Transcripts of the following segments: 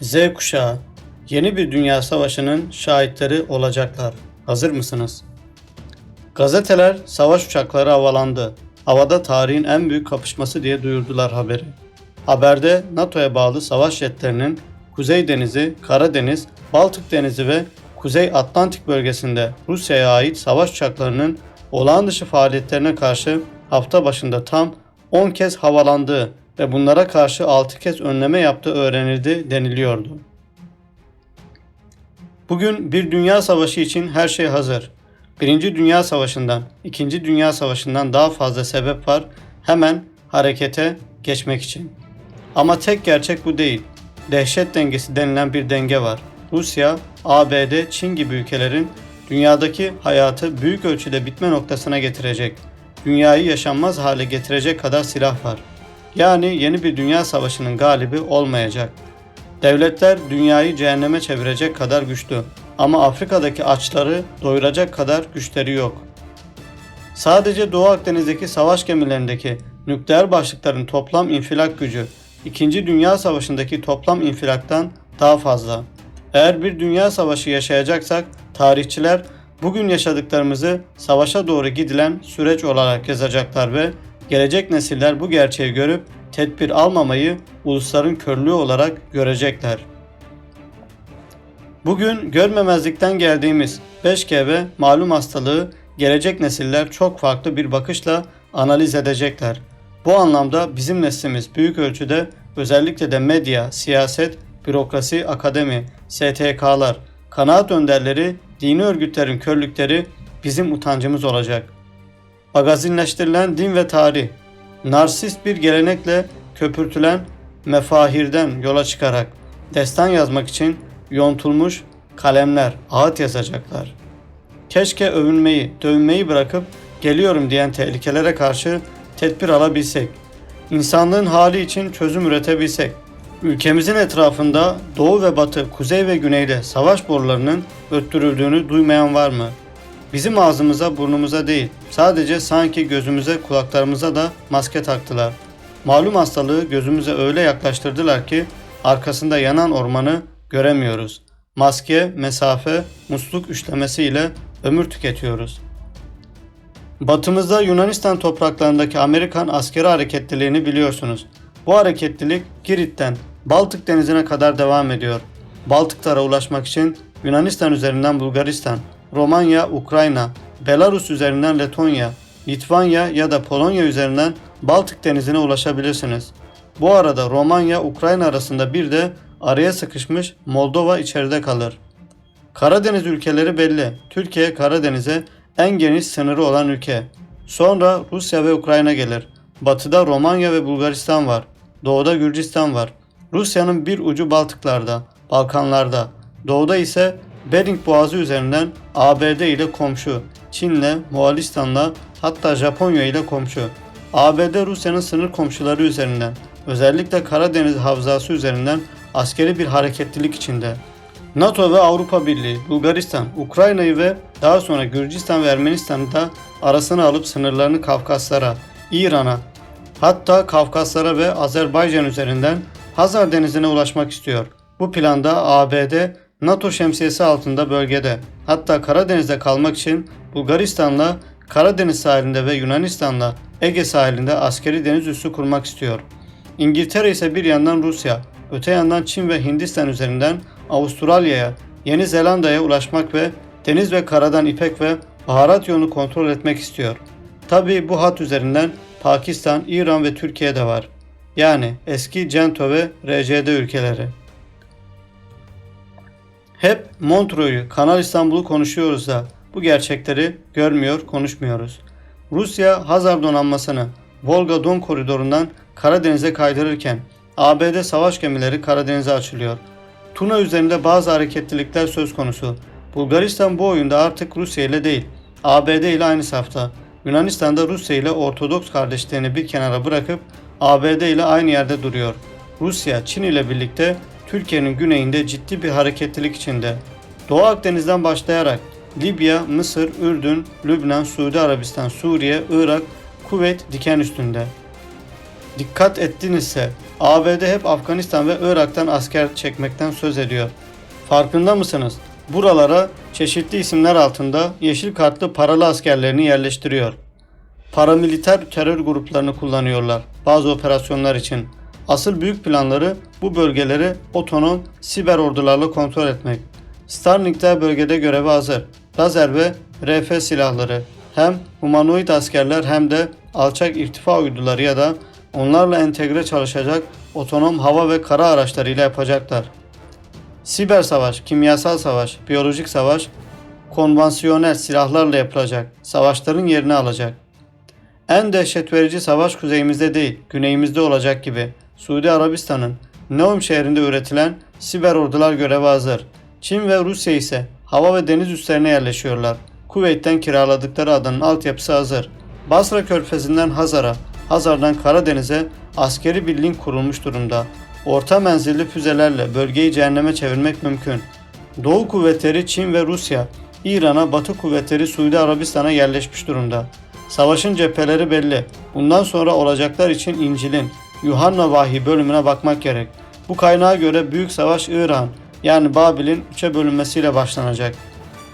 Z kuşağı yeni bir dünya savaşının şahitleri olacaklar. Hazır mısınız? Gazeteler savaş uçakları havalandı. Havada tarihin en büyük kapışması diye duyurdular haberi. Haberde NATO'ya bağlı savaş jetlerinin Kuzey Denizi, Karadeniz, Baltık Denizi ve Kuzey Atlantik bölgesinde Rusya'ya ait savaş uçaklarının olağan dışı faaliyetlerine karşı hafta başında tam 10 kez havalandığı ve bunlara karşı 6 kez önleme yaptığı öğrenildi deniliyordu. Bugün bir dünya savaşı için her şey hazır. Birinci Dünya Savaşı'ndan, İkinci Dünya Savaşı'ndan daha fazla sebep var hemen harekete geçmek için. Ama tek gerçek bu değil. Dehşet dengesi denilen bir denge var. Rusya, ABD, Çin gibi ülkelerin dünyadaki hayatı büyük ölçüde bitme noktasına getirecek. Dünyayı yaşanmaz hale getirecek kadar silah var. Yani yeni bir dünya savaşının galibi olmayacak. Devletler dünyayı cehenneme çevirecek kadar güçlü ama Afrika'daki açları doyuracak kadar güçleri yok. Sadece Doğu Akdeniz'deki savaş gemilerindeki nükleer başlıkların toplam infilak gücü 2. Dünya Savaşı'ndaki toplam infilaktan daha fazla. Eğer bir dünya savaşı yaşayacaksak tarihçiler bugün yaşadıklarımızı savaşa doğru gidilen süreç olarak yazacaklar ve gelecek nesiller bu gerçeği görüp tedbir almamayı ulusların körlüğü olarak görecekler. Bugün görmemezlikten geldiğimiz 5G ve malum hastalığı gelecek nesiller çok farklı bir bakışla analiz edecekler. Bu anlamda bizim neslimiz büyük ölçüde özellikle de medya, siyaset, bürokrasi, akademi, STK'lar, kanaat önderleri, dini örgütlerin körlükleri bizim utancımız olacak. Magazinleştirilen din ve tarih, narsist bir gelenekle köpürtülen mefahirden yola çıkarak destan yazmak için yontulmuş kalemler, ağıt yazacaklar. Keşke övünmeyi, dövünmeyi bırakıp geliyorum diyen tehlikelere karşı tedbir alabilsek. İnsanlığın hali için çözüm üretebilsek. Ülkemizin etrafında doğu ve batı, kuzey ve güneyde savaş borularının öttürüldüğünü duymayan var mı? Bizim ağzımıza burnumuza değil, sadece sanki gözümüze kulaklarımıza da maske taktılar. Malum hastalığı gözümüze öyle yaklaştırdılar ki arkasında yanan ormanı göremiyoruz. Maske, mesafe, musluk üçlemesiyle ömür tüketiyoruz. Batımızda Yunanistan topraklarındaki Amerikan askeri hareketliliğini biliyorsunuz. Bu hareketlilik Girit'ten Baltık denizine kadar devam ediyor. Baltıklara ulaşmak için Yunanistan üzerinden Bulgaristan, Romanya, Ukrayna, Belarus üzerinden Letonya, Litvanya ya da Polonya üzerinden Baltık denizine ulaşabilirsiniz. Bu arada Romanya, Ukrayna arasında bir de araya sıkışmış Moldova içeride kalır. Karadeniz ülkeleri belli. Türkiye Karadeniz'e en geniş sınırı olan ülke. Sonra Rusya ve Ukrayna gelir. Batıda Romanya ve Bulgaristan var. Doğuda Gürcistan var. Rusya'nın bir ucu Baltıklarda, Balkanlarda. Doğuda ise Bering Boğazı üzerinden ABD ile komşu. Çin'le, Moğolistan'la hatta Japonya ile komşu. ABD Rusya'nın sınır komşuları üzerinden özellikle Karadeniz havzası üzerinden askeri bir hareketlilik içinde. NATO ve Avrupa Birliği, Bulgaristan, Ukrayna'yı ve daha sonra Gürcistan ve Ermenistan'ı da arasına alıp sınırlarını Kafkaslara, İran'a, hatta Kafkaslara ve Azerbaycan üzerinden Hazar Denizi'ne ulaşmak istiyor. Bu planda ABD, NATO şemsiyesi altında bölgede, hatta Karadeniz'de kalmak için Bulgaristan'la Karadeniz sahilinde ve Yunanistan'la Ege sahilinde askeri deniz üssü kurmak istiyor. İngiltere ise bir yandan Rusya, öte yandan Çin ve Hindistan üzerinden Avustralya'ya, Yeni Zelanda'ya ulaşmak ve deniz ve karadan ipek ve baharat yolunu kontrol etmek istiyor. Tabi bu hat üzerinden Pakistan, İran ve Türkiye de var. Yani eski CENTO ve RCD ülkeleri. Hep Montreux'u, Kanal İstanbul'u konuşuyoruz da bu gerçekleri görmüyor, konuşmuyoruz. Rusya Hazar donanmasını Volga Don koridorundan Karadeniz'e kaydırırken ABD savaş gemileri Karadeniz'e açılıyor. Tuna üzerinde bazı hareketlilikler söz konusu. Bulgaristan bu oyunda artık Rusya ile değil, ABD ile aynı safta. Yunanistan da Rusya ile Ortodoks kardeşlerini bir kenara bırakıp ABD ile aynı yerde duruyor. Rusya, Çin ile birlikte Türkiye'nin güneyinde ciddi bir hareketlilik içinde. Doğu Akdeniz'den başlayarak Libya, Mısır, Ürdün, Lübnan, Suudi Arabistan, Suriye, Irak, Kuveyt diken üstünde. Dikkat ettinizse ABD hep Afganistan ve Irak'tan asker çekmekten söz ediyor. Farkında mısınız? Buralara çeşitli isimler altında yeşil kartlı paralı askerlerini yerleştiriyor. Paramiliter terör gruplarını kullanıyorlar bazı operasyonlar için. Asıl büyük planları bu bölgeleri otonom siber ordularla kontrol etmek. Starlink'ler bölgede göreve hazır. Lazer ve RF silahları hem humanoid askerler hem de alçak irtifa uyduları ya da onlarla entegre çalışacak otonom hava ve kara araçlarıyla yapacaklar. Siber savaş, kimyasal savaş, biyolojik savaş konvansiyonel silahlarla yapılacak. Savaşların yerini alacak. En dehşet verici savaş kuzeyimizde değil, güneyimizde olacak gibi. Suudi Arabistan'ın Neom şehrinde üretilen siber ordular göreve hazır. Çin ve Rusya ise hava ve deniz üslerine yerleşiyorlar. Kuveyt'ten kiraladıkları adanın altyapısı hazır. Basra körfezinden Hazar'a, Hazar'dan Karadeniz'e askeri bir link kurulmuş durumda. Orta menzilli füzelerle bölgeyi cehenneme çevirmek mümkün. Doğu kuvvetleri Çin ve Rusya, İran'a, Batı kuvvetleri Suudi Arabistan'a yerleşmiş durumda. Savaşın cepheleri belli. Bundan sonra olacaklar için İncil'in Yuhanna Vahiy bölümüne bakmak gerek. Bu kaynağa göre büyük savaş İran yani Babil'in üçe bölünmesiyle başlanacak.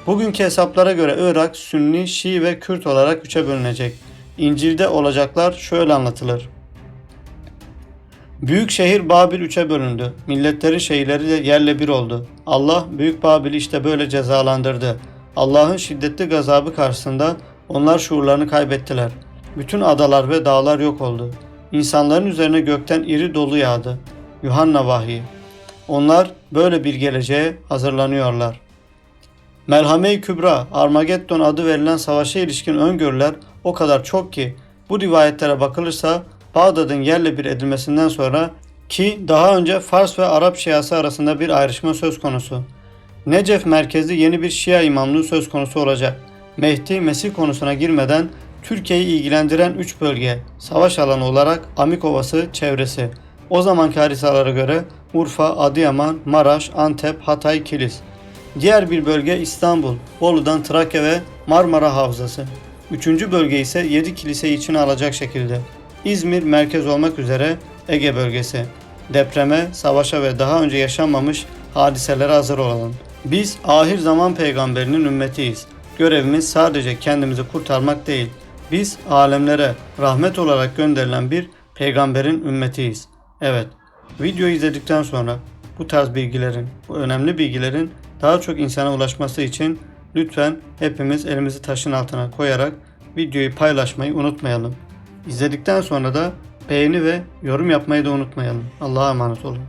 Bugünkü hesaplara göre Irak, Sünni, Şii ve Kürt olarak üçe bölünecek. İncil'de olacaklar şöyle anlatılır. Büyük şehir Babil üçe bölündü. Milletlerin şehirleri de yerle bir oldu. Allah Büyük Babil'i işte böyle cezalandırdı. Allah'ın şiddetli gazabı karşısında onlar şuurlarını kaybettiler. Bütün adalar ve dağlar yok oldu. İnsanların üzerine gökten iri dolu yağdı. Yuhanna vahyi. Onlar böyle bir geleceğe hazırlanıyorlar. Melhame-i Kübra, Armageddon adı verilen savaşa ilişkin öngörüler o kadar çok ki bu rivayetlere bakılırsa Bağdat'ın yerle bir edilmesinden sonra ki daha önce Fars ve Arap Şiası arasında bir ayrışma söz konusu. Necef merkezli yeni bir Şia imamlığı söz konusu olacak. Mehdi Mesih konusuna girmeden Türkiye'yi ilgilendiren 3 bölge savaş alanı olarak Amik Ovası çevresi. O zamanki haritalara göre Urfa, Adıyaman, Maraş, Antep, Hatay, Kilis. Diğer bir bölge İstanbul, Bolu'dan Trakya ve Marmara Havzası. Üçüncü bölge ise 7 kilise içine alacak şekilde. İzmir merkez olmak üzere Ege bölgesi. Depreme, savaşa ve daha önce yaşanmamış hadiselere hazır olalım. Biz ahir zaman peygamberinin ümmetiyiz. Görevimiz sadece kendimizi kurtarmak değil. Biz alemlere rahmet olarak gönderilen bir peygamberin ümmetiyiz. Evet, videoyu izledikten sonra bu tarz bilgilerin, bu önemli bilgilerin daha çok insana ulaşması için lütfen hepimiz elimizi taşın altına koyarak videoyu paylaşmayı unutmayalım. İzledikten sonra da beğeni ve yorum yapmayı da unutmayalım. Allah'a emanet olun.